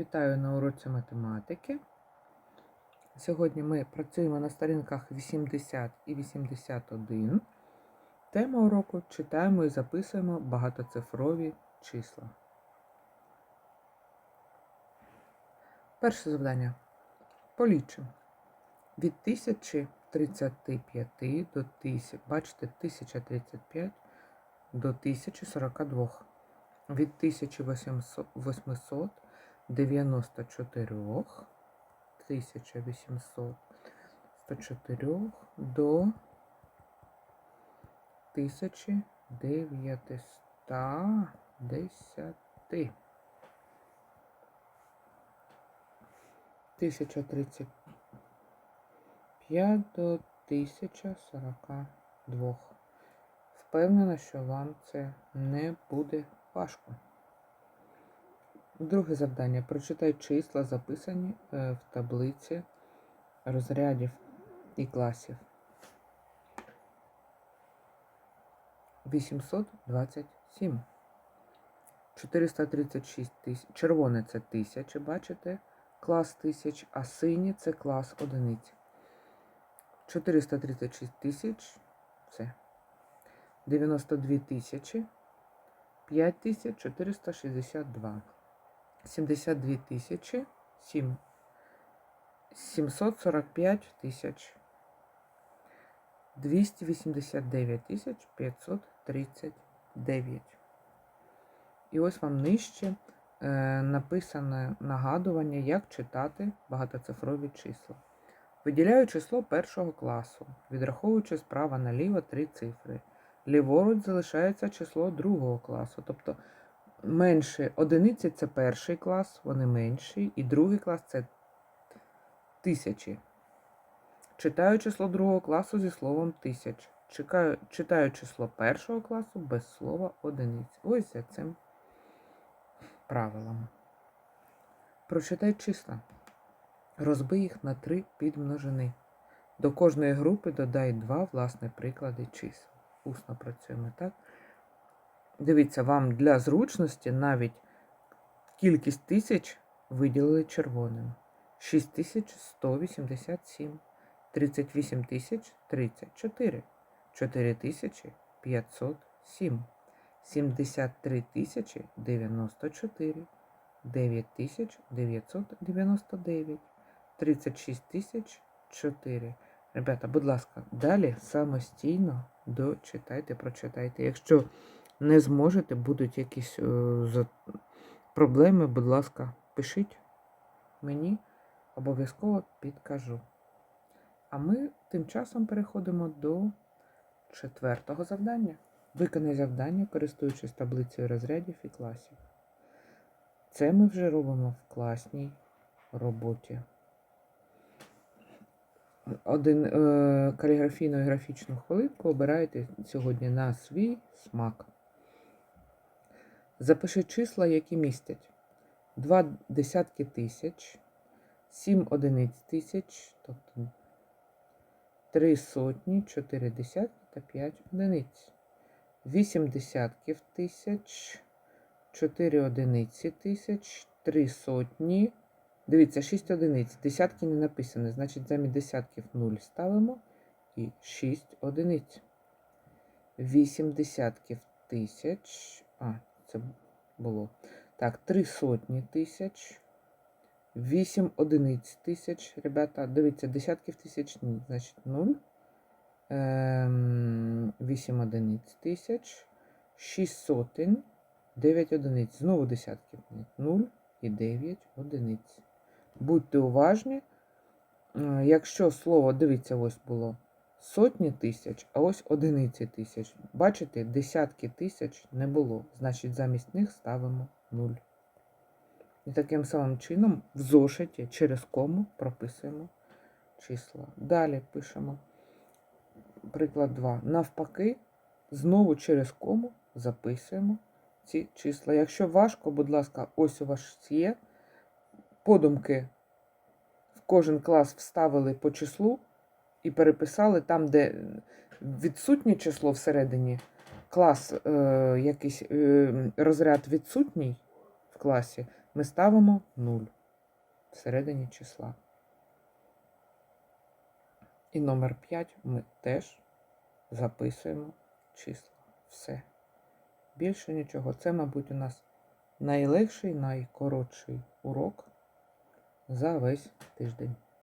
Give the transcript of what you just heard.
Вітаю на уроці математики. Сьогодні ми працюємо на сторінках 80 і 81. Тема уроку читаємо і записуємо багатоцифрові числа. Перше завдання. Полічимо. Від 1035 до 1000, бачите, 1035 до 1042. Від 1800 94 1804 до 1910. 1035 до 1042. Впевнена, що вам це не буде важко. Друге завдання. Прочитай числа, записані е, в таблиці розрядів і класів. 827. 436 тисяч. Червоне це тисячі, бачите? Клас тисяч, а синій це клас одиниць. 436 тисяч. Це 92 тисячі. 5462. 72 тисячі, 7, 745 тисяч, 289 тисяч 539. І ось вам нижче е, написане нагадування, як читати багатоцифрові числа. Виділяю число першого класу, відраховуючи справа наліво три цифри. Ліворуч залишається число другого класу. тобто менше одиниці це перший клас, вони менші, і другий клас це тисячі. Читаю число другого класу зі словом тисяч. Чекаю, читаю число першого класу без слова одиниць. Ось за цим правилом. Прочитай числа. Розбий їх на три підмножини. До кожної групи додай два власне приклади чисел. Усно працюємо так. Дивіться, вам для зручності навіть кількість тисяч виділили червоним. 6187, 38 тисяч 34, 4507, 73 тисячі 94, 9999, 36 тисяч 4. Ребята, будь ласка, далі самостійно дочитайте, прочитайте. Якщо не зможете, будуть якісь е, проблеми, будь ласка, пишіть мені, обов'язково підкажу. А ми тим часом переходимо до четвертого завдання. Виконай завдання, користуючись таблицею розрядів і класів. Це ми вже робимо в класній роботі. Один е, каліграфійну і графічну хвилинку обираєте сьогодні на свій смак. Запиши числа, які містять 2 десятки тисяч, 7 одиниць тисяч, тобто 3 сотні, 4 десятки та 5 одиниць. 8 десятків тисяч, 4 одиниці тисяч, 3 сотні. Дивіться, 6 одиниць. Десятки не написані, значить замість десятків 0 ставимо і 6 одиниць. 8 десятків тисяч. А, це було. Так, 3 сотні тисяч. 8 одиниць тисяч. Ребята, дивіться, десятків тисяч ні. Значить 0. 8 одиниць тисяч. 6 сотень. 9 одиниць. Знову десятків ні. 0 і 9 одиниць. Будьте уважні. Е, Якщо слово, дивіться, ось було сотні тисяч, а ось одиниці тисяч. Бачите, десятки тисяч не було. Значить, замість них ставимо 0. І таким самим чином в зошиті через кому прописуємо числа. Далі пишемо приклад 2. Навпаки, знову через кому записуємо ці числа. Якщо важко, будь ласка, ось у вас є. Подумки в кожен клас вставили по числу і переписали там, де відсутнє число всередині, клас, е, якийсь е, розряд відсутній в класі, ми ставимо 0 всередині числа. І номер 5 ми теж записуємо числа. Все. Більше нічого. Це, мабуть, у нас найлегший, найкоротший урок за весь тиждень.